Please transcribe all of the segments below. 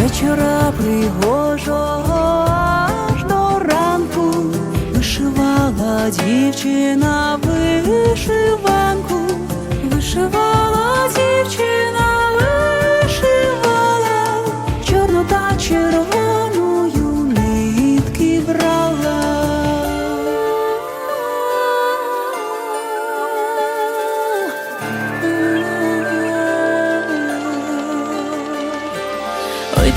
вечора пригожого аж до ранку вишивала дівчина вишивала.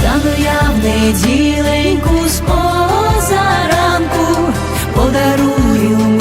Стану я в неділеньку з позаранку, подарую.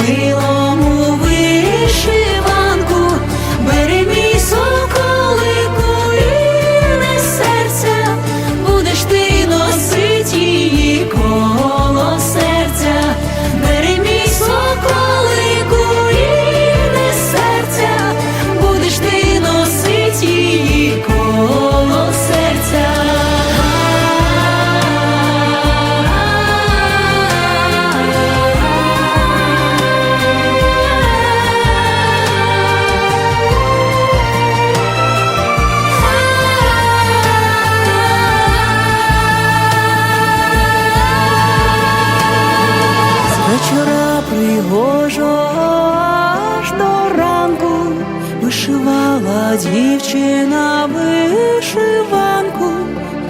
Шила дівчина вишиванку,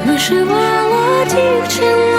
вишивала дівчина.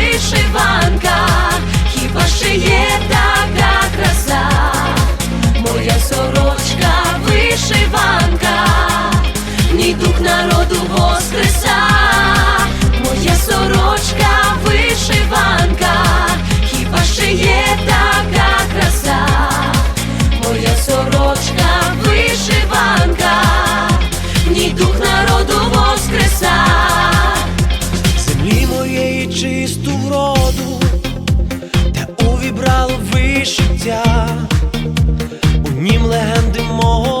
чисту вроду, та увібрало вишиття, у нім легенди мого.